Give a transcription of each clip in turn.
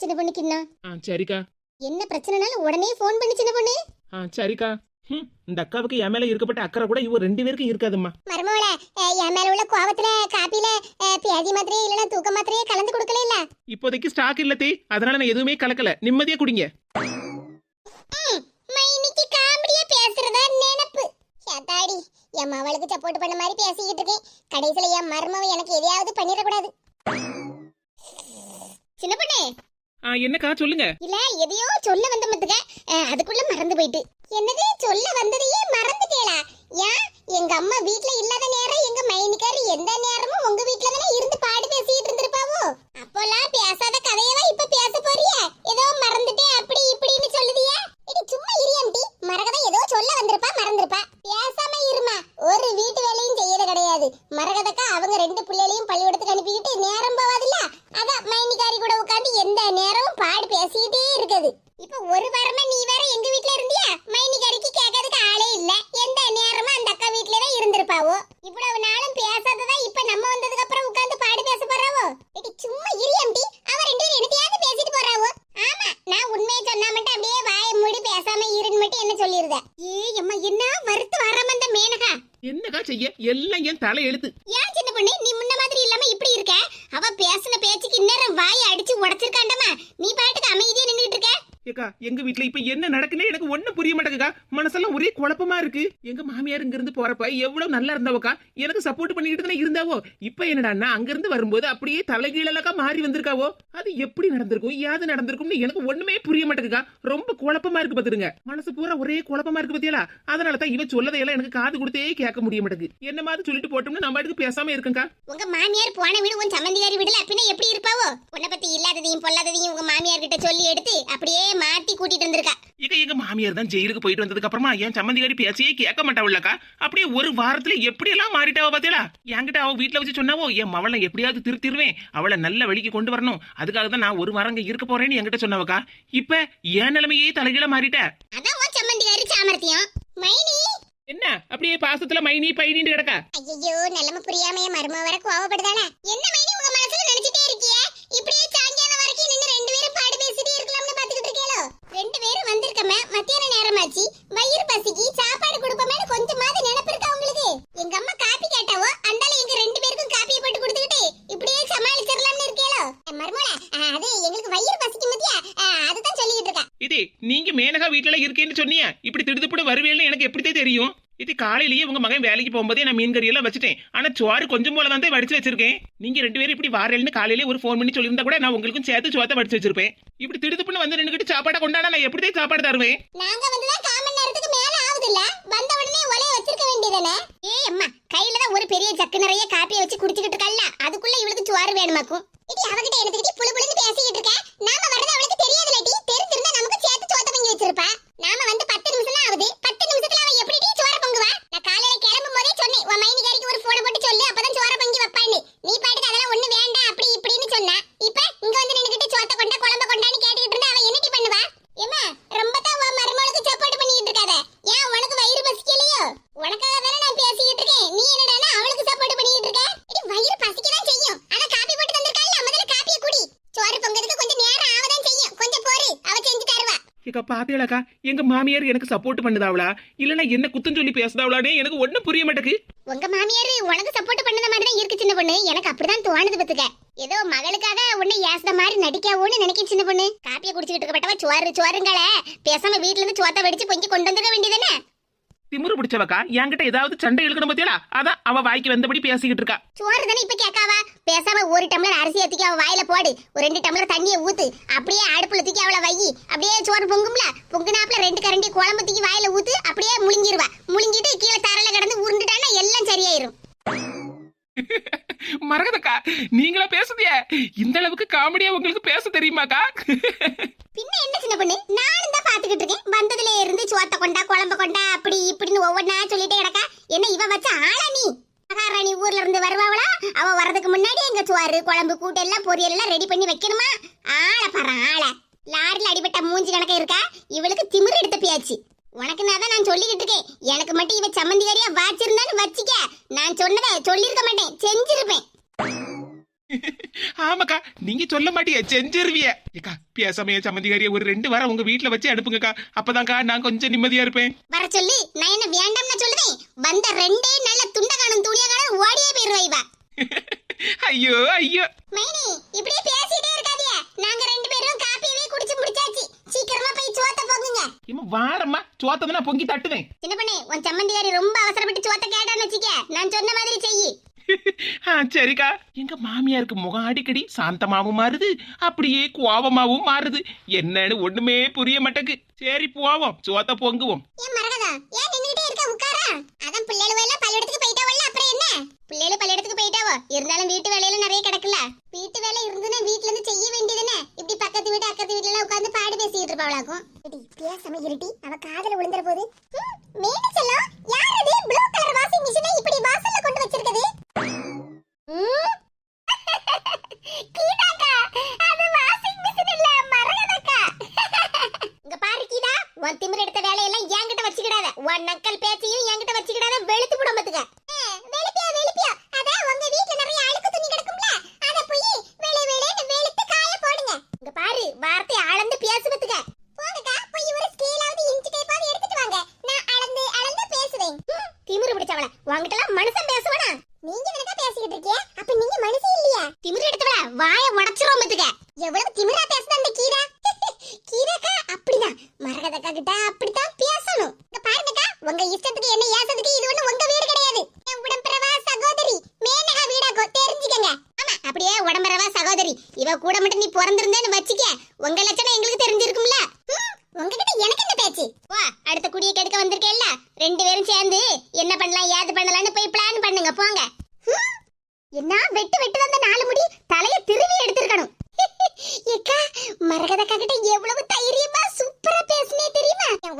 சின்ன பொண்ணு கிண்ணம் ஆ சரிக்கா. என்ன பிரச்சனைனாலும் உடனே ஃபோன் பண்ணி சின்ன பொண்ணு. ஆ சரிக்கா. ம், இந்த அக்காவுக்கு என் மேல இருக்கப்பட்ட அக்கறை கூட இவ ரெண்டு பேருக்கும் இருக்காதும்மா. மருமோள என் மேல உள்ள கோவத்துல காப்பில பியாதி மாத்திரையே இல்லனா தூக்க மாத்திரையே கலந்து கொடுக்கல இல்ல? இப்போதைக்கு ஸ்டாக் இல்ல தே. அதனால நான் எதுவுமே கலக்கல. நிம்மதியா குடிங்க. இன்னைக்கு காமெடியா பேசுறதா நினைப்பு. ஏத்தாடி என் மவளுக்கு சப்போர்ட் பண்ண மாதிரி பேசிக்கிட்டு இருக்கேன். கடைசியில என் மருமவ எனக்கு எதையாவது பண்ணிடக்கூடாது. சின்ன பொண்ணு என்னக்கா சொல்லுங்க. இல்ல எதையோ சொல்ல வந்த மத்துக்க அதுக்குள்ள மறந்து போயிட்டு. என்னது? சொல்ல வந்ததையே மறந்துட்டேளா? ஏன்? எங்க அம்மா வீட்ல இல்லாத நேரம் எங்க மைனிக்காரி எந்த நேரமும் உங்க வீட்ல தானே இருந்து பாடு பேசிட்டு இருந்திருப்பாவோ? அப்போலாம் பேசாத கதையவா இப்ப பேச போறிய ஏதோ மறந்துட்டேன் அப்படி இப்படின்னு சொல்லுதியா இது சும்மா இரியாம்டி மரகதை ஏதோ சொல்ல வந்திருப்பா மறந்திருப்பா பேசாம இருமா ஒரு வீட்டு வேலையும் செய்யறது கிடையாது மரகதக்கா அவங்க ரெண்டு பிள்ளைகளையும் பள்ளிக்கூடத்துக்கு அனுப்பிக்கிட்டு நேரம் போவாதுல்ல அதான் மைனிக்காரி கூட உட்காந்து எந்த நேரமும் பாடு பேசிக்கிட்டே இருக்குது இப்ப ஒரு வாரமா நீ வேற எங்க வீட்ல இருந்தியா மைனிக்காரிக்கு கேட்கறதுக்கு ஆளே இல்ல எந்த நேரமும் அந்த அக்கா வீட்ல தான் இருந்திருப்பாவோ இவ்வளவு நாளும் பேசாததா இப்ப நம்ம வந்ததுக்கு அப்புறம் உட்கார்ந்து பாடு பேச போறாவோ இது சும்மா இரியாம்டி அவ ரெண்டு பேரும் என்னத்தையாவது பேசிட்டு போறாவோ ஆமா நான் உண்மையை சொன்னா மட்டும் அப்படியே வாயை மூடி பேசாம இருன்னு மட்டும் என்ன சொல்லிருத ஏ அம்மா என்ன வருத்து வராம அந்த மேனகா என்னக்கா செய்ய எல்லாம் என் தலை எழுத்து ஏன் சின்ன பொண்ணு? நீ முன்ன மாதிரி இல்லாம இப்படி இருக்க? அவ பேசின பேச்சுக்கு இன்னும் வாயை அடிச்சு உடைச்சிருக்காண்டமா நீ பாட்டுக்கு அமைதியா நின்னுட்டு ஏக்கா எங்க வீட்டுல இப்ப என்ன நடக்குன்னு எனக்கு ஒண்ணும் புரிய மாட்டேங்குக்கா மனசெல்லாம் ஒரே குழப்பமா இருக்கு. எங்க மாமியார் இங்க இருந்து போறப்ப எவ்வளவு நல்லா இருந்தவக்கா? எனக்கு சப்போர்ட் பண்ணிட்டு தானே இருந்தாவோ? இப்ப என்னடான்னா அங்க இருந்து வரும்போது அப்படியே தலைகீழலக்கா மாறி வந்திருக்காவோ? அது எப்படி நடந்திருக்கும்? யாது நடந்திருக்கும்னு எனக்கு ஒண்ணுமே புரிய மாட்டேங்குக்கா ரொம்ப குழப்பமா இருக்கு பாத்துருங்க மனசு பூரா ஒரே குழப்பமா இருக்கு பத்தியலா அதனால தான் இவ சொல்லதையெல்லாம் எனக்கு காது கொடுத்தே கேட்க முடிய மாட்டேங்குது. என்ன மாதிரி சொல்லிட்டு போட்டோம்னு நம்ம பாட்டுக்கு பேசாம இருக்கேன்க்கா. உங்க மாமியார் போன வீடு உன் சம்மந்திகாரி வீடுல பின்ன எப்படி இருப்பாவோ? உன்னை பத்தி இல்லாததையும் பொல்லாததையும் உங்க மாமியார் கிட்ட சொல்லி எடுத்து அப்படியே மாத்தி கூட்டிட்டு வந்திருக்கா. இங்க எங்க மாமியார் தான் ஜெயிலுக்கு போயிட்டு வந்ததுக்கு அப்புறமா என் சம்மந்திகாரி பேச்சையே கேட்க மாட்டாவுல்லக்கா அப்படியே ஒரு வாரத்துல எப்படி எல்லாம் மாறிட்டாவ பாத்தீங்களா என்கிட்ட அவ வீட்ல வச்சு சொன்னாவோ என் மவளை எப்படியாவது திருத்திருவேன் அவளை நல்ல வழிக்கு கொண்டு வரணும். அதுக்காக தான் நான் ஒரு வாரம் இங்க இருக்க போறேன்னு என்கிட்ட சொன்னவக்கா. இப்ப என் நிலைமையே தலைகீழ மாறிட்ட. அதான் சம்மந்திகாரி சாமர்த்தியம். மைனி! என்ன? அப்படியே பாசத்துல மைனி பைனின்னு கிடக்கா? ஐயோ நிலைமை புரியாம என் மருமக வர கோவப்படுதானே என்ன மைனி உங்க மனசுல நினைச்சிட்டே இருக்கியே இப்படியே சாயங்காலம் வரைக்கும் நின்னு ரெண்டு பேரும் பாடு பேசிட்டே இருக்கலாம்னு பாத்துக்கிட்டு இருக்கீங்களோ ரெண்டு பேரும் வந்திருக்கமே மத்தியான நேரமாச்சு. வயிறு பசிக்கு சாப்பாடு கொடுப்போமேனு கொஞ்சமாவது நினைப்பு இருக்கா உங்களுக்கு? எங்க அம்மா காப்பி கேட்டாவோ அந்தால எங்க ரெண்டு பேருக்கும் காப்பியை போட்டு கொடுத்துக்கிட்டு இப்படியே சமாளிச்சிடலாம்னு இருக்கேளோ? மர்மோல அது எங்களுக்கு வயிறு பசிக்கு மத்தியா அதுதான் சொல்லிட்டு இருக்கா. இது நீங்க மேனகா வீட்டுல இருக்கேன்னு சொன்னியா? இப்படி திடுதுப்புடு வருவேன்னு எனக்கு எப்படித்தே தெரியும்? இது காலையிலேயே உங்க மகன் வேலைக்கு போகும்போதே நான் மீன் கறி எல்லாம் வச்சுட்டேன். ஆனா சோறு கொஞ்சம் போல தான் வடிச்சு வச்சிருக்கேன். நீங்க ரெண்டு பேரும் இப்படி வாரல்னு காலையிலேயே ஒரு ஃபோன் பண்ணி சொல்லியிருந்தா கூட நான் உங்களுக்கும் சேர்த்து சோத்தை வடிச்சு வச்சிருப்பேன். இப்படி திடுதுப்புன்னு வந்து நின்னுக்கிட்டு சாப்பாடை கொண்டாட நான் எப்படிதான் சாப்பாடு தருவேன்? நாங்க வந்துதான் காமன் நேரத்துக்கு மேல ஆகுதுல்ல. வந்த உடனே ஒலைய வச்சிருக்க வேண்டியதானே ஏய் அம்மா கையில தான் ஒரு பெரிய ஜக்கு நிறைய காப்பியை வச்சு குடிச்சிட்டு இருக்கல்ல. அதுக்குள்ள இவளுக்கு சோறு வேணுமாக்கும்? இடி அவகிட்ட எடுத்துக்கிட்டு புளு புளுன்னு பேசிக்கிட்டு இருக்க நாம வர்றது அவளுக்கு தெரியாதுல டி. தெரிஞ்சிருந்தா நமக்கு சேர்த்து சோத்த பொங்கி வச்சிருப்பா. நாம வந்து பத்து நிமிஷம் தான் ஆகுது பத்து நிமிஷத்துல அவ எப்படி டி சோறு பொங்குவா நான் காலையில கிளம்பும் போதே சொன்னேன் உன் மைனிகாரிக்கு ஒரு போனை போட்டு சொல்லு அப்பதான் சோறு பொங்கி வைப்பான்னு நீ பாட்டுக்கு அதெல்லாம் ஒண்ணு வேண்டாம் அப்படி இப்படின்னு சொன்னா இப்ப இங்க வந்து நின்னுக்கிட்டு சோத்த கொண்டா குழம்ப கொண்டான்னு கேட்டுக்கிட்டு இருந்தா அவ என்ன டி பண்ணுவா ஏமா ரொம்ப தான் உன் மருமகளுக்கு சப்போர்ட் பண்ணிட்டு இருக்காத ஏன் உனக்கு வயிறு பசிக்கலையோ உனக்காக தானே நான் பேசிக்கிட்டு இருக்கேன் நீ என்னடானா அவளுக்கு சப்போர்ட் பண்ணிட்டு இருக்க இது வயிறு பசிக்க தான் செய்யும் ஆனா காப்பி போட்டு தந்திருக்கால முதல்ல காப்பியை குடி சோறு பொங்கறதுக்கு கொஞ்சம் நேரம் ஆவதான் செய்யும் கொஞ்சம் பொறு அவ செஞ்சு தருவா ஏக்கா எங்க மாமியார் எனக்கு சப்போர்ட் பண்ணுதாவளா? இல்லனா என்ன குத்தம் சொல்லி பேசுதாவளானே எனக்கு ஒண்ணும் புரிய மாட்டேங்குது உங்க மாமியார் உனக்கு சப்போர்ட் பண்ணத மாதிரி தான் இருக்கு சின்ன பொண்ணு. எனக்கு அப்படிதான் தோணுது பத்துக்க ஏதோ மகளுக்காக உன்னை ஏசுத மாதிரி நடிக்காவோன்னு நினைக்க சின்ன பொண்ணு. காப்பியை குடிச்சிட்டு இருக்கப்பட்டவா சோறு சோறுங்களே பேசாம வீட்ல இருந்து சோத்த வெடிச்சு பொங்கி கொண்டு வந்துட வேண்டியதானே திமிரு பிடிச்சவக்கா? என்கிட்ட ஏதாவது சண்டை இழுக்கணும் பாத்தியாளா அதான் அவ வாய்க்கு வந்தபடி பேசிக்கிட்டு இருக்கா. சோறு தானே இப்ப கேட்காவா பேசாம ஒரு டம்ளர் அரிசி தூக்கி அவ வாயில போடு. ஒரு ரெண்டு டம்ளர் தண்ணியை ஊத்து. அப்படியே அடுப்புல தூக்கி அவளை வை. அப்படியே சோறு பொங்கும்ல? பொங்குனாப்புல ரெண்டு கரண்டி குழம்பு தூக்கி வாயில ஊத்து அப்படியே முழுங்கிருவா. முழுங்கிட்டு கீழே தரையில கிடந்து உருண்டுட்டான்னா எல்லாம் சரியாயிரும். மரகதக்கா நீங்களா பேசுதிய? இந்த அளவுக்கு காமெடியா உங்களுக்கு பேச தெரியுமாக்கா? பின்ன என்ன சின்ன பொண்ணு? நானும் தான் பாத்துக்கிட்டு இருக்கேன். இருந்து சோத்த கொண்டா குழம்பு கொண்டா அப்படி இப்படின்னு ஒவ்வொன்னா சொல்லிட்டே கிடக்கா. என்ன இவ வச்ச ஆளா நீ? மகாராணி ஊர்ல இருந்து வருவாவளா? அவ வரதுக்கு முன்னாடி எங்க சோறு குழம்பு கூட்டு எல்லாம் பொரியல் எல்லாம் ரெடி பண்ணி வைக்கணுமா? ஆள பாரு ஆள. லாரில அடிபட்ட மூஞ்சி கணக்க இருக்கா? இவளுக்கு திமிர் எடுத்த பியாச்சு. உனக்கு நான் தான் நான் சொல்லிக்கிட்டு இருக்கேன். எனக்கு மட்டும் இவ சம்மந்திகாரியா வாச்சிருந்தான்னு வச்சிக்க. நான் சொன்னதை சொல்லியிருக்க மாட்டேன். செஞ்சிருப்பேன். ஆமாக்கா நீங்க சொல்ல மாட்டிய செஞ்சிருவிய. ஏக்கா பேசாமைய சம்மந்திகாரிய ஒரு ரெண்டு வாரம் உங்க வீட்டுல வச்சு அனுப்புங்கக்கா அப்பதான்க்கா நான் கொஞ்சம் நிம்மதியா இருப்பேன். வர சொல்லி நான் என்ன வேண்டாம்னு சொல்லுவேன்? வந்த ரெண்டே நல்ல துண்ட காணும் துணிய காணும் ஓடியே போயிருவா ஐயோ ஐயோ. மைனி இப்படியே பேசிட்டே இருக்காதிய நாங்க ரெண்டு பேரும் காப்பியவே குடிச்சு முடிச்சாச்சு. சீக்கிரமா போய் சோத்த போகுங்க. இம்மா வாரம்மா சோத்தை நான் பொங்கி தட்டுவேன். சின்ன பண்ணே உன் சம்மந்தியாரி ரொம்ப அவசரப்பட்டு சோத்த கேட்டான்னு வச்சுக்க நான் சொன்ன மாதிரி செய் ஆ சரிக்கா. எங்க மாமியாருக்கு முகம் அடிக்கடி சாந்தமாவும் மாறுது அப்படியே கோபமாவும் மாறுது. என்னன்னு ஒண்ணுமே புரிய மாட்டேங்குது சரி போவோம். சோத்த பொங்குவோம். ஏன் உட்காரா? அதான் பிள்ளைகள் எல்லாம் பள்ளியிடத்துக்கு போயிட்டாவல்ல அப்புறம் என்ன? பிள்ளைகள் பள்ளியிடத்துக்கு போயிட்டாவோ? இருந்தாலும் வீட்டு வேலையில நிறைய கிடக்குல வீட்டு வேலை இருந்துன்னா வீட்ல இருந்து செய்ய வேண்டியதுனே இப்படி பக்கத்து வீட்டு அக்கத்து வீட்டுல எல்லாம் உட்கார்ந்து பாடு பேசிட்டு இருப்பாவளாக்கும் பேசாம இருட்டி அவ காதல விழுந்துற போது மேனி செல்லம் உன் நக்கல் பேச்சையும் என்கிட்ட வச்சுக்கிடாத, வெளுத்து பாத்துக்க. வெளுப்பியா, வெளுப்பியா. அதான் உங்க வீட்ல நிறைய அழுக்கு துணி கிடக்கும்ல, அத போய் வெளு வெளுன்னு வெளுத்து காய போடுங்க. இங்க பாரு, வார்த்தை அளந்து பேசு பாத்துக்க. போங்கக்கா, போய் ஒரு ஸ்கேலாவது இன்ச் டேப்பாவது எடுத்துட்டு வாங்க. நான் அளந்து அளந்து பேசுவேன். திமிரு பிடிச்சவள, உன்கிட்டலாம் மனுஷன் பேசுவானா? நீங்க எனக்கா பேசிக்கிட்டு இருக்கீங்க அப்ப நீங்க மனுஷன் இல்லையா திமிரு எடுத்தவள வாய உடைச்சிரும் பாத்துக்க எவ்வளவு திமிரா பேசுத அந்த கீரா கீராக்கா அப்படிதான் மரகதக்கா கிட்ட அப்படித்தான் பேசணும் இங்க பாருங்கக்கா உங்க இஷ்டத்துக்கு என்ன ஏசதுக்கு இது ஒண்ணு உங்க வீடு கிடையாது என் உடம்பிறவா சகோதரி மேனகா வீடாக்கோ தெரிஞ்சுக்கங்க ஆமா அப்படியே உடம்பரவா சகோதரி. இவ கூட மட்டும் நீ பிறந்திருந்தேன்னு வச்சுக்க. உங்க லட்சணம் எங்களுக்கு தெரிஞ்சிருக்கும்ல. உங்ககிட்ட எனக்கு என்ன பேச்சு? வா அடுத்த குடியை கெடுக்க வந்திருக்கேல்ல. ரெண்டு பேரும் சேர்ந்து என்ன பண்ணலாம் ஏது பண்ணலாம்னு போய் பிளான் பண்ணுங்க போங்க. என்ன வெட்டு வெட்டு வந்த நாலு முடி தலைய திருவி எடுத்திருக்கணும். ஏக்கா மரகதக்கா கிட்ட எவ்வளவு தைரியமா சூப்பரா பேசுனே தெரியுமா? என்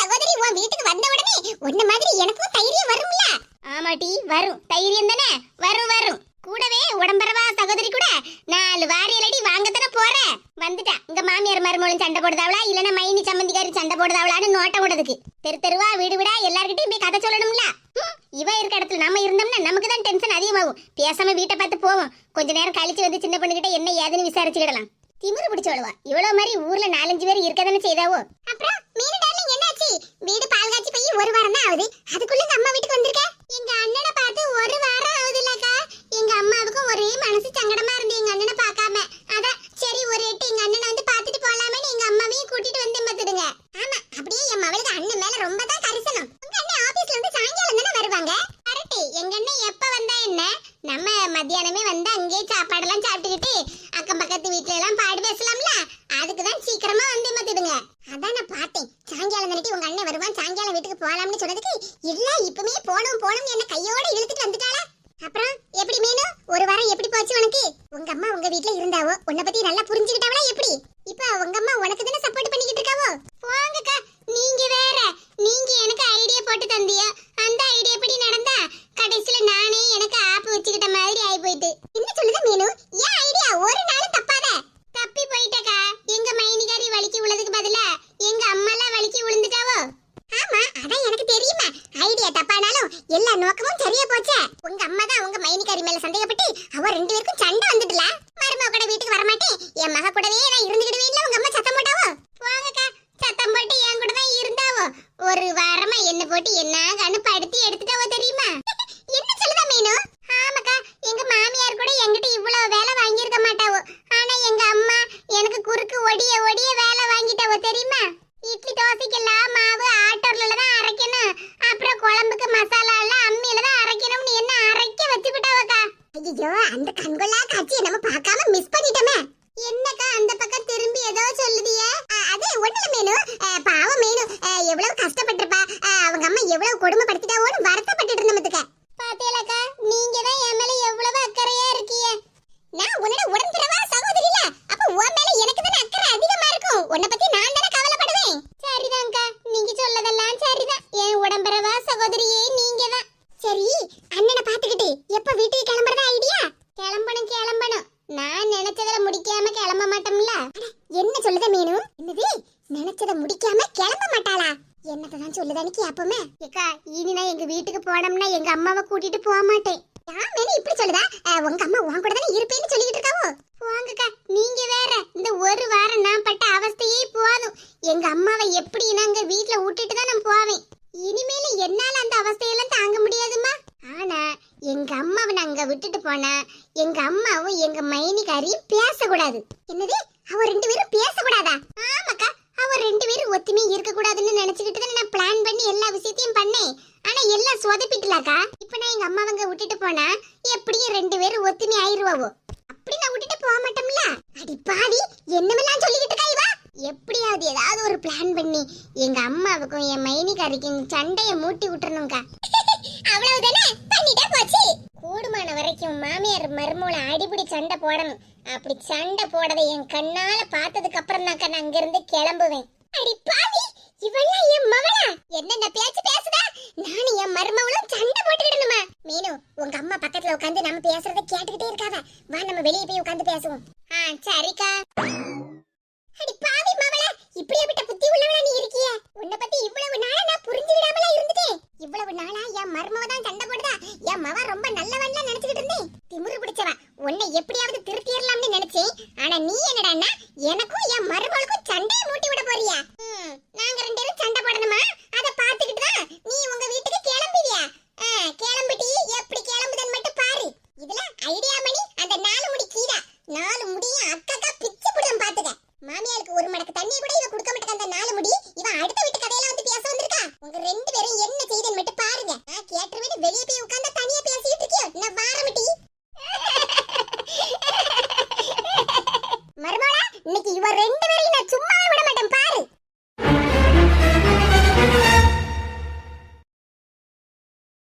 சகோதரி உன் வீட்டுக்கு வந்த உடனே உன்ன மாதிரி எனக்கும் தைரியம் வரும்ல ஆமாட்டி வரும் தைரியம் தானே வரும் வரும் கூடவே உடம்பரவா சகோதரி கூட நாலு வாரியலடி வாங்கத்தானே போறேன் வந்துட்டா இங்க மாமியார் மருமகளும் சண்டை போடுதாவளா இல்லனா மைனி சம்மந்திக்காரி சண்டை போடுதாவளான்னு நோட்ட விடுறதுக்கு தெரு தெருவா வீடு வீடா எல்லார்கிட்டயும் போய் கதை சொல்லணும்ல ஹம், இவ இருக்க இடத்துல நம்ம இருந்தோம்னா நமக்கு தான் டென்ஷன் அதிகமாகும் வீட்டை பார்த்து போவோம். கொஞ்ச நேரம் கழிச்சு வந்து சின்ன பொண்ணுகிட்ட என்ன ஏதுன்னு விசாரிச்சுக்கிடலாம். திமிரு பிடிச்சு வளவா இவ்வளவு மாதிரி ஊர்ல நாலஞ்சு பேர் இருக்கதானே செய்தாவோ? அப்புறம் மீனு டார்லிங் என்னாச்சு? வீடு பால் காய்ச்சி போய் ஒரு வாரம் தான் ஆகுது. அதுக்குள்ள அம்மா வீட்டுக்கு வந்திருக்க? எங்க அண்ணனை பார்த்து ஒரு வாரம் ஆகுதுலக்கா எங்க அம்மாவுக்கும் ஒரே மனசு சங்கடமா இருந்து எங்க அண்ணனை பார்க்காம. அதான் சரி ஒரு எட்டு எங்க அண்ணனை வந்து பார்த்துட்டு போலாமேன்னு எங்க அம்மாவையும் கூட்டிட்டு வந்து பார்த்துடுங்க ஆமா அப்படியே என் மவளுக்கு அண்ணன் மேல ரொம்ப தான் கரிசனம் உங்க அண்ணன் ஆபீஸ்ல இருந்து சாயங்காலம் தானே வருவாங்க கரெக்ட் எங்க அண்ணன் எப்ப வந்தா என்ன நம்ம மத்தியானமே வந்து அங்கேயே சாப்பாடெல்லாம் சாப்பிட்டுக்கிட்டு அக்கம் பக்கத்து வீட்ல எல்லாம் பாடு பேசலாம்ல அதுக்கு தான் சீக்கிரமா வந்து மத்திடுங்க அதான் நான் பார்த்தேன் சாயங்காலம் தானே உங்க அண்ணன் வருவான் சாயங்காலம் வீட்டுக்கு போலாம்னு சொன்னதுக்கு இல்ல இப்பமே போணும் போணும் என்ன கையோட இழுத்துட்டு வந்துட்டாளா அப்புறம் எப்படி மீனு ஒரு வாரம் எப்படி போச்சு உனக்கு உங்க அம்மா உங்க வீட்ல இருந்தாவோ உன்னை பத்தி நல்லா புரிஞ்சுக்கிட்டாவளா எப்படி இப்ப உங்க அம்மா உனக்கு தானே சப்போர்ட் பண்ணிக்கிட்டு இருக்காவோ போங்கக்கா நீங்க வேற நீங்க எனக்கு ஐடியா போட்டு தந்தியோ அந்த ஐடியா படி நடந்தா கடைசில நானே எனக்கு ஆப் வச்சுக்கிட்ட மாதிரி ஆயி போயிட்டு என்ன சொல்லுத மீனு ஏன் ஐடியா ஒரு நாளும் தப்பாத தப்பி போயிட்டக்கா எங்க மைனிகாரி வலிக்கு உள்ளதுக்கு பதிலா எங்க அம்மாலாம் வலிக்கு விழுந்துட்டாவோ ஆமா அதான் எனக்கு தெரியுமா ஐடியா தப்பானாலும் எல்லா நோக்கமும் சரியா போச்சே உங்க அம்மா தான் உங்க மைனிகாரி மேல சந்தேகப்பட்டு அவ ரெண்டு பேருக்கும் சண்டை வந்துட்டுல மருமக கூட வீட்டுக்கு வர மாட்டேன் என் மக கூடவே நான் இருந்துக்கிடுவேன்ல உங்க அம்மா சத்தம் போட்டாவோ போங்கக்கா சத்தம் போட்டு என் கூட தான் இருந்தாவோ ஒரு வாரமா என்ன போட்டு என்ன கண்ணு படுத்தி எடுத்துட்டாவோ தெரியுமா என்ன சொல்லுதா மீனு ஆமாக்கா எங்க மாமியார் கூட என்கிட்ட இவ்வளவு வேலை வாங்கியிருக்க மாட்டாவோ ஆனா எங்க அம்மா எனக்கு குறுக்கு ஒடிய ஒடிய வேலை வாங்கிட்டாவோ தெரியுமா இட்லி தோசைக்கெல்லாம் மாவு ஆட்டோர்ல தான் அரைக்கணும் அப்புறம் குழம்புக்கு மசாலா எல்லாம் அம்மியில தான் அரைக்கணும்னு என்ன அரைக்க வச்சுக்கிட்டாவக்கா ஐயோ அந்த கண்கொள்ளா காட்சியை நம்ம பார்க்காம மிஸ் பண்ணிட்டோமே என்னக்கா அந்த பக்கம் திரும்பி ஏதோ சொல்லுதியே அ- அது ஒண்ணுல மேனு அ, பாவம் மீனு. எவ்வளவு கஷ்டப்பட்டிருப்பா. அவங்க அம்மா எவ்வளவு கொடுமைப்படுத்திட்டாவோன்னு வருத்த இருந்ததுக்க பாத்தியலக்கா நீங்க தான் என் மேல எவ்வளவு அக்கறையா இருக்கீங்க நான் உன்னோட உடன்பிறவா சகோதரி இல்ல அப்ப உன் மேல எனக்கு தானே அக்கறை அதிகமா இருக்கும் உன்னை பத்தி நான் தானே கவலைப்படுவேன் சரிதான்க்கா நீங்க சொல்லதெல்லாம் சரிதான் என் உடன்பிறவா சகோதரியே நீங்க தான் சரி அண்ணனை பாத்துக்கிட்டு எப்ப வீட்டுக்கு கிளம்புறதா ஐடியா கிளம்பணும் கிளம்பணும் நான் நினைச்சதுல முடிக்காம கிளம்ப மாட்டோம்ல அட, என்ன சொல்லுத மீனு என்னது நினைச்சத முடிக்காம கிளம்ப மாட்டாளா என்னதான் ஏக்கா இனி நான் எங்க வீட்டுக்கு போனோம்னா எங்க அம்மாவை கூட்டிட்டு போக மாட்டேன். யாமேனு இப்படி சொல்லுதா? உங்க அம்மா உன் கூட தானே இருப்பேன்னு சொல்லிக்கிட்டு இருக்காவோ? போங்கக்கா நீங்க வேற. இந்த ஒரு வாரம் நான் பட்ட அவஸ்தையே போதும். எங்க அம்மாவை எப்படி நாங்க வீட்டுல விட்டுட்டு தான் நான் போவேன். இனிமேல என்னால அந்த அவஸ்தையெல்லாம் தாங்க முடியாதும்மா. ஆனா எங்க அம்மாவை நான் அங்க விட்டுட்டு போனா எங்க அம்மாவும் எங்க மைனிகாரியும் பேசக்கூடாது. என்னது? அவ ரெண்டு பேரும் பேசக்கூடாதா? ஆமாக்கா அவ ரெண்டு பேரும் ஒத்துமே இருக்க கூடாதுன்னு நினைச்சுக்கிட்டு தான் நான் பிளான் பண்ணி எல்லா விஷயத்தையும் பண்ணேன். ஆனா எல்லாம் சொதப்பிட்டலாக்கா? இப்ப நான் எங்க அம்மாவங்க விட்டுட்டு போனா எப்படியும் ரெண்டு பேரும் ஒத்துமை ஆயிருவாவோ? அப்படி நான் விட்டுட்டு போக மாட்டோம்ல? அடி பாவி என்னமெல்லாம் சொல்லிக்கிட்டு இருக்கா இவ? எப்படியாவது ஏதாவது ஒரு பிளான் பண்ணி எங்க அம்மாவுக்கும் என் மைனிகாரிக்கும் சண்டைய மூட்டி விட்டுறணும்க்கா. அவ்வளவுதானே? பண்ணிட்டா போச்சு. கூடுமான வரைக்கும் மாமியார் மருமூல அடிபிடி சண்டை போடணும். அப்படி சண்டை போடதை என் கண்ணால பார்த்ததுக்கு அப்புறம் தான் நான் அங்கிருந்து கிளம்புவேன். அடி பாவி இவெல்லாம் என் மவளா? என்னென்ன பேச்சு பேசுதா? நானும் என் மருமவளும் சண்டை போட்டுக்கிடணுமா? மீனு உங்க அம்மா பக்கத்துல உட்காந்து நம்ம பேசுறத கேட்டுக்கிட்டே இருக்காத. வா நம்ம வெளியே போய் உட்காந்து பேசுவோம். ஆ சரிக்கா. அடி பாவி மவளா இப்படியாப்பட்ட புத்தி உள்ளவளா நீ இருக்கிய? உன்னை பத்தி இவ்வளவு நாளா நான் புரிஞ்சு விடாமல இருந்துட்டேன். இவ்வளவு நாளா என் மருமவ தான் சண்டை போடுதா? என் மவ ரொம்ப நல்லவன்ல நினைச்சுக்கிட்டு இருந்தேன். திமிரு பிடிச்சவன் உன்னை எப்படியாவது திருத்த நீ என்னடான்னா எனக்கும் என் மருமகளுக்கும்